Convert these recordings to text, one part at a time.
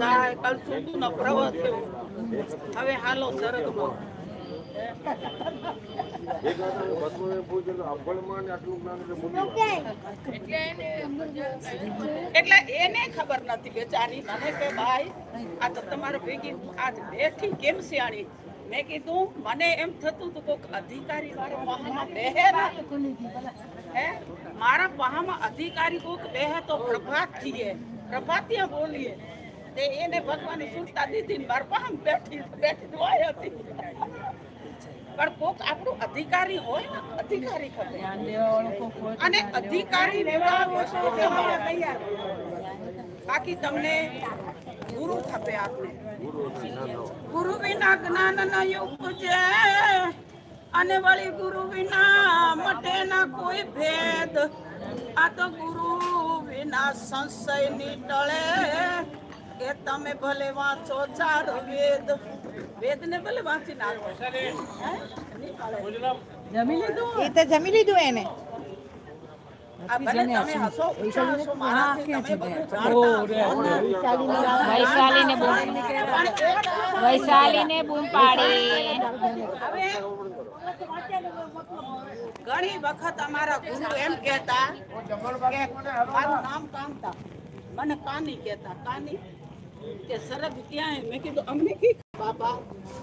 જાય કલસુતું ન થયો. હવે હાલો. એટલે એને ખબર નથી બેચારી મને કે ભાઈ આજ બેઠી કેમ સિયાણી મેં કીધું, મને એમ થતું હતું કોઈક અધિકારી વાળા વાહનમાં બેહે હે? મારા વાહમાં અધિકારી કોઈક બેહે તો પ્રભાત થઈએ. પ્રભાતિયા બોલીએ. તે એને ભગવાનની સુરતા દીધી ને મારા બેઠી બેઠી ધોઈ હતી. પણ કોક આપણું અધિકારી હોય ને અધિકારી ખબર. અને અધિકારી બાકી તમને ગુરુ થપે આપણે. ગુરુ વિના જ્ઞાન ન છે અને વળી ગુરુ વિના મટે ના કોઈ ભેદ. આ તો ગુરુ વિના સંશયની ટળે એ તમે ભલે વાંચો ચાર વેદ. વેદ ને ભલે વાંચી નાખો. જમી લીધું? એ તો જમી લીધું એને. બૂમ પાડી. ઘણી વખત અમારા ગુરુ એમ કેતા કે મારું નામ કામતા મને કાની કહેતા કાની? કે સરગ ક્યાં મેં કીધું અમને કી બાપા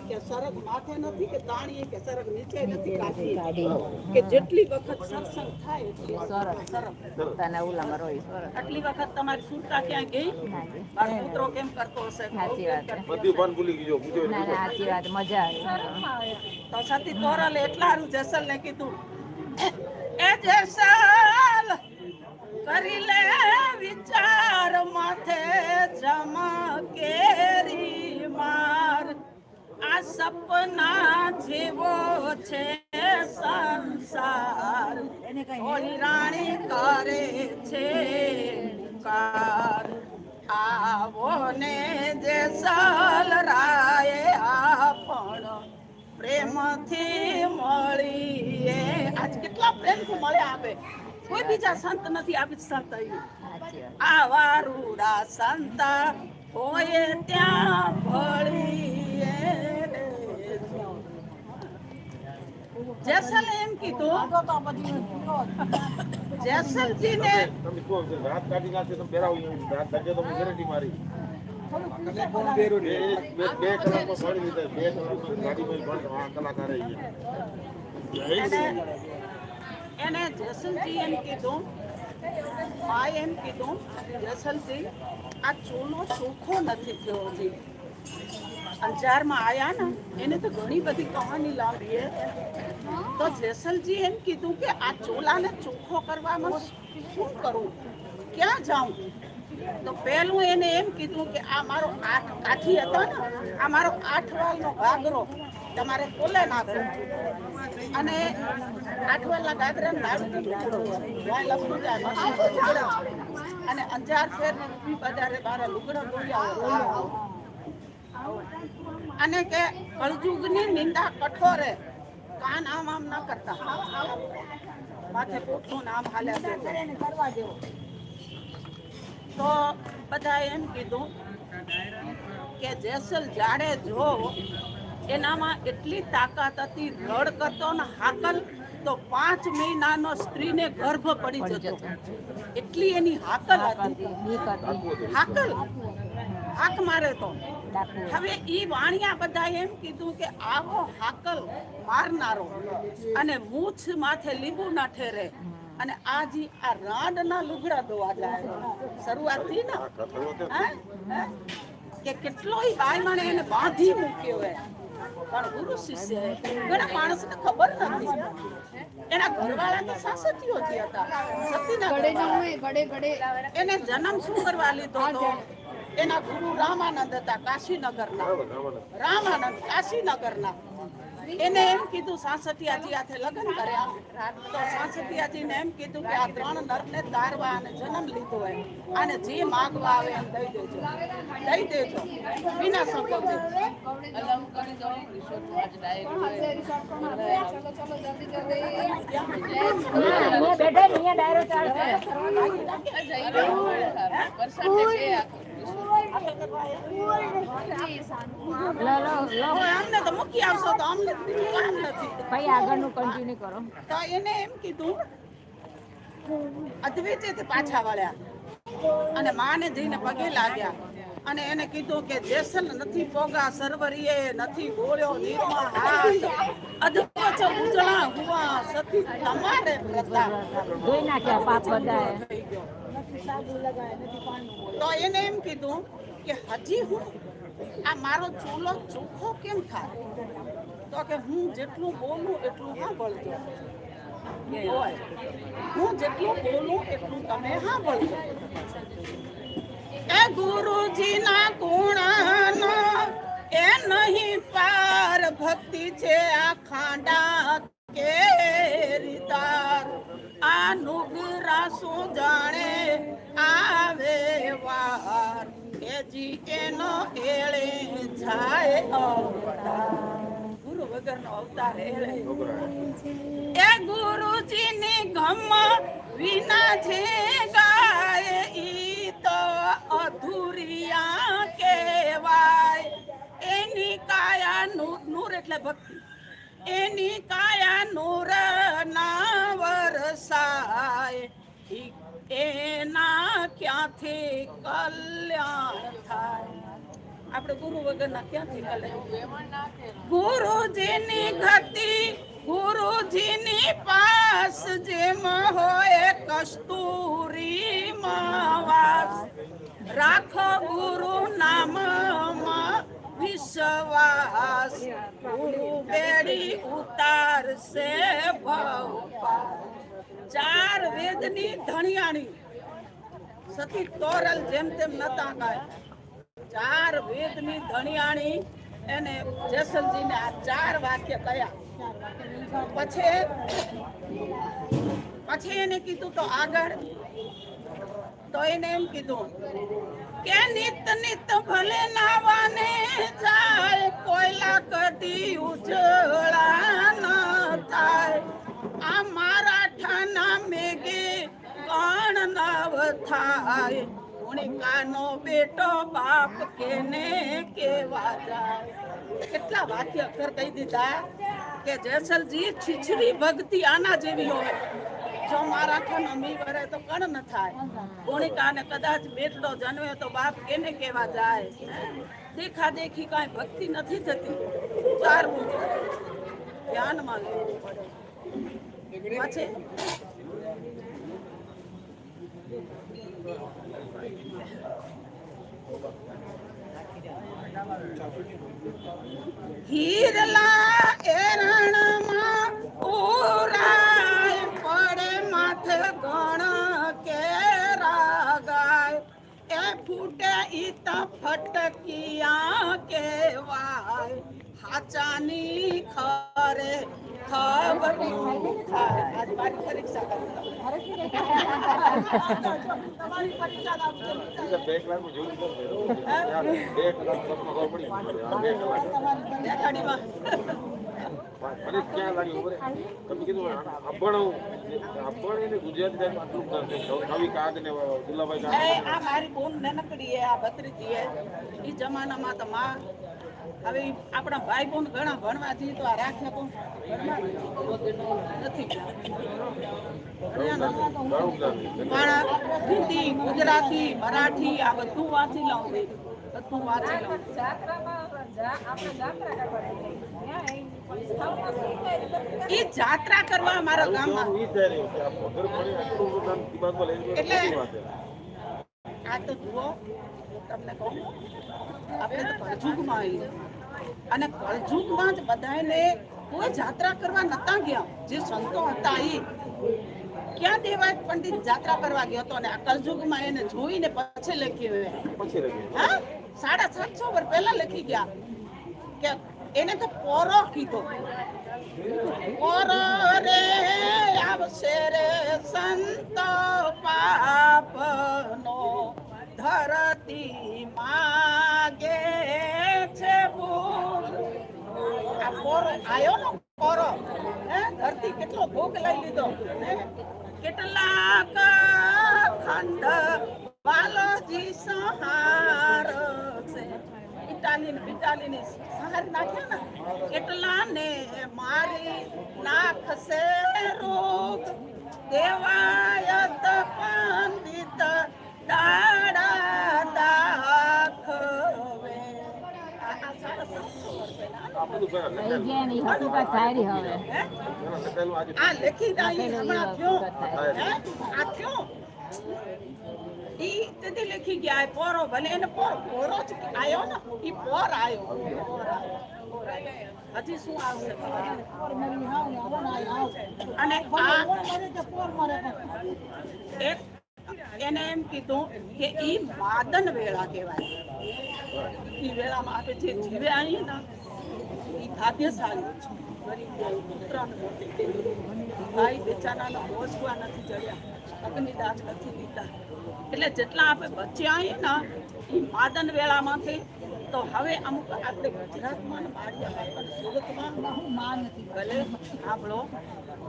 કે સરગ માથે નથી કે તાણીએ કે સરગ નીચે નથી કાઢી કે જેટલી વખત સત્સંગ થાય એટલી સરગ તને આટલી વખત તમારી સુરતા ક્યાં ગઈ? મારો પુત્રો કેમ કરતો હશે? સાચી વાત બધી ભાન ભૂલી ગયો ના સાચી વાત મજા આવી. તો સતી તોરલ એટલારું જેસલ ને કીધું એ જેસલ કરી લે વિચાર માથે જમા કેરી માર. આ સપના જેવો છે સંસાર. ઓલી રાણી કરે છે કાર આવો ને જેસલ રાય આપણ પ્રેમથી મળીએ. આજ કેટલા પ્રેમથી મળ્યા આપે કોઈ બીજા સંત નથી આવી સંત અહીં. સાચી વાત. આવા રૂડા સંતા હોય ત્યાં ભળીએ રે. જેસલ એમ કીધું. જેસલજી ને તમે કહો છો, રાત કાઢી નાખશે તો પહેરાવું રાત કાઢે તો ગેરંટી મારી. બે કલાકમાં ભણી લીધા બે કલાકમાં ગાડીમાં કલાકાર આવી ગયા. એને એને એમ કીધું, માએ એમ કીધું જેસલજી આ ચૂનો ચોખ્ખો નથી થયો હજી. અંજારમાં આવ્યા ને, એને તો ઘણી બધી કહાની હે. તો જેસલજી એમ કીધું કે આ ચોલાને ચોખ્ખો કરવામાં શું કરું? ક્યાં જાઉં? તો પહેલું એને એમ કીધું કે આ મારો આઠ કાઠી હતો ને, આ મારો આઠ વાલનો ઘાઘરો તમારે કોલે નાખો. અને આઠ વાલના ઘાઘરાને ટુકડો વાય લપસી જાય મસ્ત લુગડા. અને અંજાર શહેર ને રૂપી બજારે લુગડા અને કે કળજુગની નિંદા કઠોરે કાન આમ આમ ન કરતા. માથે પોટલું નામ હાલ્યા દેવો તો બધા એમ કીધું કે જેસલ જાડે જો, એનામાં એટલી તાકાત હતી રડ કરતો ને હાકલ તો પાંચ મહિનાનો સ્ત્રીને ગર્ભ પડી જતો. એટલી એની હાકલ હતી. હાકલ. હાક મારે તો. હવે ઈ વાણિયા બધા એમ કીધું કે આવો હાકલ મારનારો અને મૂછ માથે લીંબુ ના ઠેરે અને આજી આ રાડના લુગડા ધોવા જાય. શરૂઆતથી ને. આ? કે કેટલોય બાઈ મને એને બાંધી મૂક્યો હે પણ ગુરુ શિષ્ય. ઘણા માણસને ખબર નથી. એના ઘરવાળા તો સાસતીઓ જ હતા. સતીના. એને જન્મ શું કરવા લીધો હતો એના ગુરુ રામાનંદ હતા કાશીનગરના. રામાનંદ કાશીનગરના. એને એમ કીધું સાસઠિયાજી હાથે લગ્ન કર્યા. તો સાસઠિયાજીને એમ કીધું કે આ ત્રણ નરને તારવા અને જન્મ લીધો એમ. અને જે માગવા આવે એમ દઈ દેજો. દઈ દેજો. વિના સંકોચે. લો લો લો હવે અમને તો મૂકી આવશો તો અમને બીજું કામ નથી ભાઈ આગળનું કન્ટિન્યુ કરો. તો એને એમ કીધું અદ્વૈતે પાછા વળ્યા. અને માને જઈને પગે લાગ્યા. અને એને કીધું કે જેસલ નથી પોગા સરવરીએ નથી ગોળ્યો નીરમા હાથ. અદ્ભુત ઉજળા હુવા સતી તમારે પ્રતાપ ધોઈ નાખ્યા પાપ બધાએ. થઈ ગયો. તો એને એમ કીધું કે, હજી હું, આ મારો ચૂલો ચોખ્ખો કેમ થાય? તો કે, હું જેટલું બોલું એટલું સાંભળજો હું જેટલું બોલું એટલું તમે સાંભળજો એ ગુરુજીના ગુણ એ નહીં પાર ભક્તિ છે આ ખાંડા કેરીદાર આ નુગરા શું જાણે આવે વાર. કે જી એનો એળે જાય અવતાર. ગુરુ વગરનો અવતાર એળે. એ ગુરુજીની ગમ વિના છે ગાય ઈ અધુરિયા કેવાય એની કાયા નૂર એટલે ભક્તિ. એની કાયા નૂર ના વરસાય એના ક્યાંથી કલ્યાણ થાય? આપણે ગુરુ વગરના ક્યાંથી કલ્યાણ ગુરુજીની ગતિ ગુરુજીની પાસ જેમ હોય કસ્તુરી વાસ. રાખો ગુરુ નામમાં વિશ્વાસ ગુરુ બેડી ભાવ. ચાર વેદની ધણિયાણી. સતી તોરલ જેમ તેમ નતા કાય ચાર વેદની ધણિયાણી એને જેસલજીને આ ચાર વાક્ય કયા. પછી પછી એને કીધું તો આગળ. તો એને એમ કીધું કે નિત નિત ભલે નાવાને જાય, કોયલા કદી ઉજળા ન થાય. આ મારા ઠાના મેગે કણ નવ થાય. કાનો બેટો બાપ કેને કેવા જાય? કેટલા વાક્ય અક્ષર કહી દીધા કે જેસલજી છીછરી ભક્તિ આના જેવી હોય. જો મારા ઠાનો મી કરે તો કણ ન થાય. ગુણિકાને કદાચ બેટલો જન્મે તો બાપ કેને કેવા જાય? દેખા દેખી કાંઈ ભક્તિ નથી થતી. ઉતારવું ધ્યાનમાં લેવું પડે. પછી? હીરલા ફટકિયા કેવાય હાચાની ખરે ખબર થાય આજ મારી પરીક્ષા તમારી પરીક્ષા મને ક્યાં લાગ્યું ખબર? તમે કીધું અભણ અભણ એને ગુજરાતી આટલું કવિ કાગ ને એ કાગ આ મારી બોન નાનકડી આ ભત્રીજી એ. જમાનામાં તો માં. હવે આપણા ભાઈ બોન ઘણા ભણવા જઈએ તો આ રાખે કોણ નથી. હિન્દી ગુજરાતી મરાઠી આ બધું વાંચી લઉં. બધું વાંચી લઉં ઈ જાત્રા કરવા મારા ગામમાં. એટલે-? આ તો જુઓ તમને કહું આપણે તો કળજુગમાં આવી અને કળજુગમાં જ બધાને કોઈ જાત્રા કરવા નતા ગયા. જે સંતો હતા એ ક્યાં દેવાય પંડિત જાત્રા કરવા ગયો હતો? અને આ કળજુગમાં એને જોઈને પછી લખ્યું એ પછી રહી હા? સાડા સાતસો વર્ષ પહેલા લખી ગયા કે એને તો પોરો કીધો. પોરો રે આવશે રે સંત પાપનો ધરતી માગે છે આ પોરો આયો ને પોરો, હે? ધરતી કેટલો ભોગ લઈ લીધો? કેટલાક ખંડ બિચાલીને બિચાલીને સહાર નાખ્યા ને એટલા ને મારી નાખશે રોગ દેવાયત પંડિત દાડા દાખવે. આ લેખી દાઈ હમણાં થયો. આ થયો? ઈ તેથી લખી ગયા, એ પોરો ભલે, એને પોર પોરો જ આયો ને, ઈ પોર આયો પોર આયો. હજી શું આવશે. અને આ એક એને એમ કીધું કે ઈ માદન વેળા કહેવાય ઈ વેળામાં આપણે જે જીવે આવીએ ને ઈ ભાગ્યશાળી છે. ભાઈ બેચારાને પહોંચવા નથી જડ્યા. અગ્નિદાન નથી લીધા એટલે જેટલા આપણે બચ્યા ને એ માદન વેળામાંથી, તો હવે અમુક આપણે ગુજરાતમાં બાળિયા અને સુરતમાં ભલે આપણો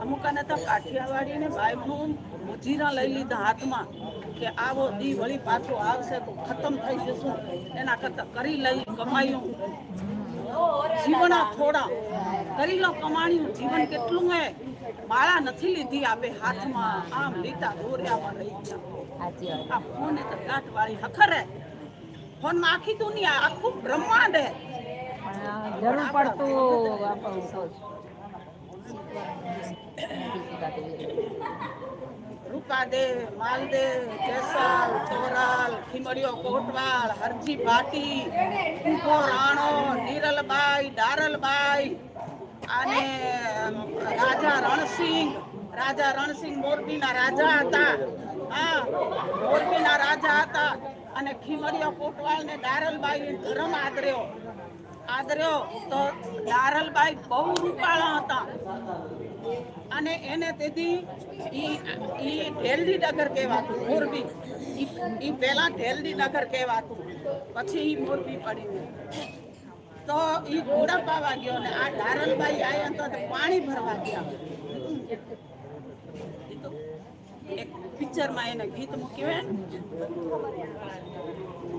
અમુકને તો કાઠિયાવાડી ને બાઈનું મજીરા લઈ લીધા હાથમાં કે આવો દી વળી પાછો આવશે તો ખતમ થઈ જશું. એના કરતા કરી લઈ, કમાયું. જીવના થોડા. કરી લો કમાણ્યું જીવન કેટલું હે? માળા નથી લીધી આપે હાથમાં. આમ લીધા દોર્યામાં રહી ગયા. આ ફોન તો ગાંઠ વાળી હખર હે. ફોનમાં આખી દુનિયા આખું બ્રહ્માંડ હે. જરૂર પડતું રૂપા દે માલદે કેસલ ચોરાલ ખીમડિયો કોટવાલ હરજી ભાટી રાણો નીરલબાઈ ડારલબાઈ અને રાજા રણસિંહ રાજા રણસિંહ મોરબીના રાજા હતા. હા, મોરબીના રાજા હતા. અને ખીમરિયો કોટવાલ ને દારલબાઈ ધર્મ આદર્યો. આદર્યો તો ડારલબાઈ બહુ રૂપાળા હતા. અને એને તેથી ઈ ઢેલડી નગર કહેવાતું, મોરબી. ઈ પહેલા ઢેલડી નગર કહેવાતું. પછી મોરબી પડ્યું તો ઈ ઘોડા પાવા ગયો ને આ ધારલભાઈ આયા તો પાણી ભરવા ગયા. એક પિક્ચરમાં એને ગીત મૂક્યું હે. ને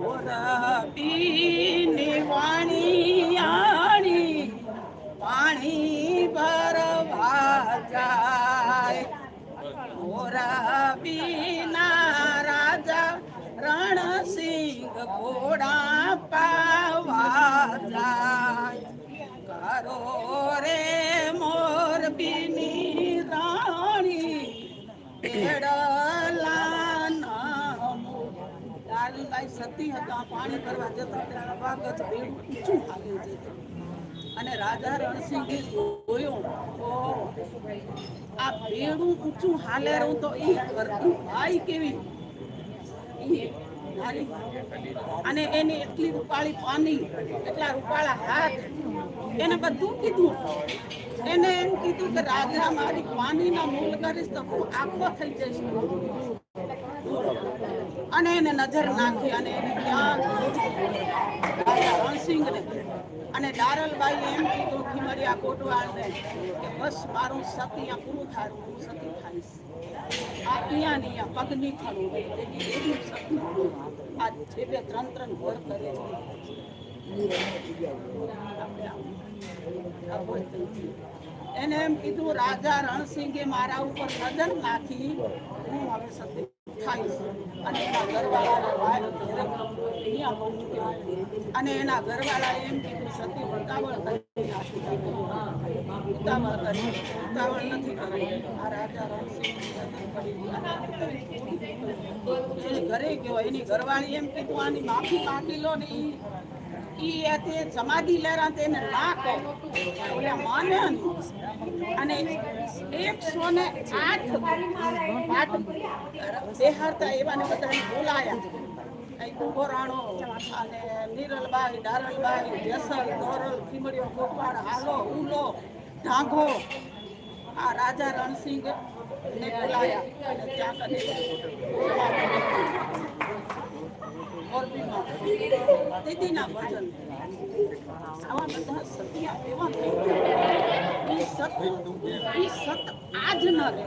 મોરબીની વાણી પાણી ભરવા જાય. મોરબીના રાજા રણસિંહ ઘોડા પાવા જાય કરો રે રાણી કેળલા નામો લાલબાઈ સતી હતા પાણી ભરવા જતા ત્યારે વાગજ ભીડ હાલ્યું અને રાજા રણસિંહે જોયું, ઓ, આ બેડું ઊંચું હાલેરું તો એ કરતું ભાઈ કેવી. અને એની એટલી રૂપાળી પાની એટલા રૂપાળા હાથ, એને બધું કીધું. એને એમ કીધું કે રાજા મારી પાનીના મૂલ કરીશ તો હું આખો થઈ જઈશ. અને એને નજર નાખી અને એને ત્યાં રાજા રણસિંહને અને દારલબાઈ એમ કીધું ખીમરિયા કોટવાળને કે બસ મારું સત્ય પૂરું થાય, હું સતી થાઈશ આ અહીંયા ને અહીંયા પગ નહીં થવું એની આ જે બે ત્રણ ત્રણ ઘર કરે છે. આ. એને એમ કીધું, રાજા રણસિંહે મારા ઉપર નજર નાખી હું હવે સતી અને એના ઘરવાળાના. અને એના ઘરવાળાએ એમ કીધું સતી ઉતાવળ કરી ઉતાવળ કરી. ઉતાવળ નથી કરી. આ રાજા રણસિંહ ઘરે ગયો. એની ઘરવાળી એમ કીધું, આની માફી માંગી લો ને ઈ ઈ એ તે સમાધિ લેરા તેને ના કહો ઓલા અને એકસો આઠ પાઠ એવાને બધાને બોલાયા. અહીં કુંભો રાણો અને નીરલબાઈ, ડારલબાઈ, જેસલ દોરલ ખીમડીઓ, ગોપાળ, હાલો, ઉલો ઢાંઘો આ રાજા રણસિંહ ને બોલાયા. અને ત્યાં કને દીદીના ભજન. આવા બધા સત્યા એવા થઈ ગયા. ઈ સત આજ ન રહે.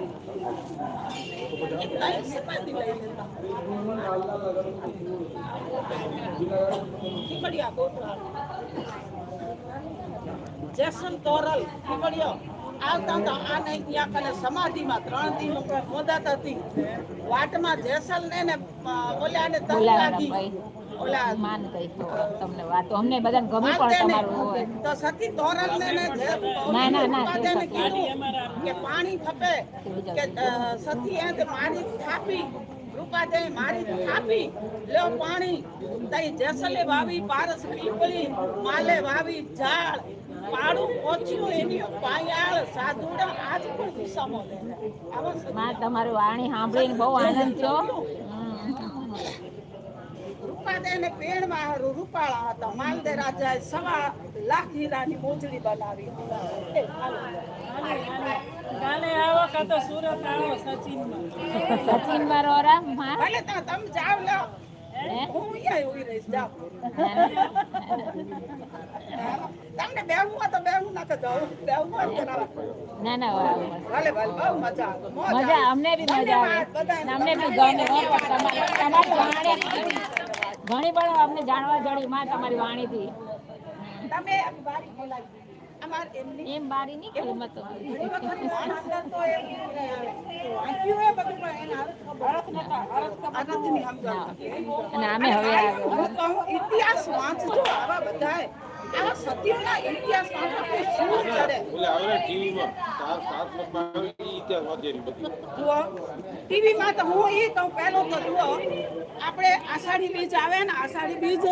સમાધિ લઈ લેતા. ખીમડિયા તોરલ ખીમડીયો. આવતા હતા આને ત્યાં કને સમાધિમાં ત્રણ દી મોદાત હતી વાટમાં જેસલ ને ને ઓલાને તલ બોલાવાના લાગી માન કઈ તો તમને વાતો. અમને બધાને ગમી પણ તમારું હોય. તો સતી તોરલ ને કે પાણી ખપે કે સતી એ તે મારી થાપી રૂપાદે મારી થાપી. લ્યો પાણી. તઈ જેસલે વાવી પારસ પીપળી માલે વાવી ઝાડ. પાડું ઓછું એની પાયાળ. સાધુડા આજ પણ લે તમારું વાણી સાંભળીને બહુ આનંદ થયો. હમ. રૂપાદે ને પેણમાં રૂપાળા હતા. માલદે રાજાએ સવા લાખ હીરાની મોજડી બનાવી એ, હાલો. કાલે આવો કાં તો સુરત આવો સચિનમાં. સચિન બરોરા માં. ભલે તા તમે જાવ લો. હે? હું અહીંયા ઉઈ રહીશ જાવ. તમને બેવું તો બેવું ના જાવ બેહવું ના. ના ના વાહ, વાહ. ભલે ભલે બહુ મજા મજા અમને બી મજા આવે. અમને બી ગમે તમારી ઘણી પણ અમને જાણવા જડી માં તમારી વાણીથી. તમે બારી બોલાવી અમાર એમની એમ બારી તો અને અમે હવે ઇતિહાસ વાંચજો આવા બધાય આવા સત્યના ઇતિહાસ વાંચવા કોઈ શું ચડે? ટીવીમાં. સાત આવે ઈ બધી. જુઓ, ટીવીમાં તો હું એ કહું, પહેલો તો જુઓ, આપણે આષાઢી બીજ આવે ને, આષાઢી બીજ,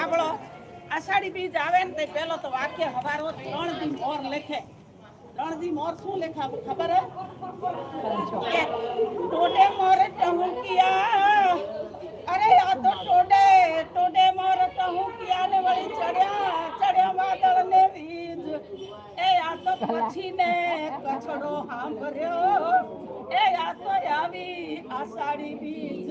આપણો આષાઢી બીજ આવે ને, તે પહેલો તો વાક્ય હવારો ત્રણ દી મોર લેખે. ત્રણ દી મોર શું લેખા, ખબર હે? ટોડે મોર ટહુકિયા. અરે આ તો ટોડે ટોડે મોર ટહુકિયા ને વળી ચડ્યા ચડ્યા વાદળ ને વીજ. એ આ તો પછી ને કચડો સાંભળ્યો એ આ તો આવી આષાઢી બીજ.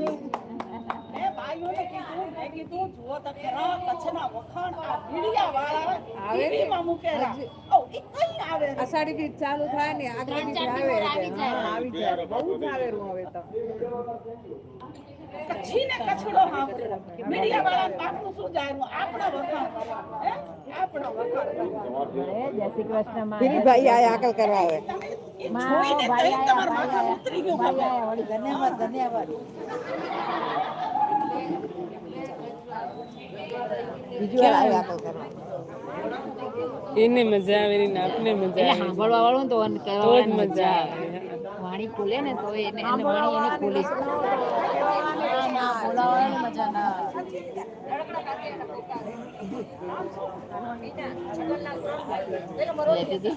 એ ભાઈઓને કીધું મેં કીધું જુઓ તો ખરા કચ્છના વખાણ આ ભીડિયા વાળા ટીવીમાં મૂકેલા. ઓ એ કઈ આવે રે? અષાઢી બીજ ચાલુ થાય ને આગળ બીજ આવે આવી જાય. બહુ જ આવે હવે તો. કચ્છીને કચ્છડો સાંભળ્યો મીડિયા વાળા પાકનું શું જાય? આપણા વખાણ. જય શ્રી કૃષ્ણ કરવા આવે ધન્યવાદ ધન્યવાદ. બીજી કરવા. એને મજા આવે ને આપને મજા આવે. સાંભળવા વાળું તો જ મજા આવે. વાણી ખુલે ને તો એને એને વાણી એને ખુલી. લે દીદી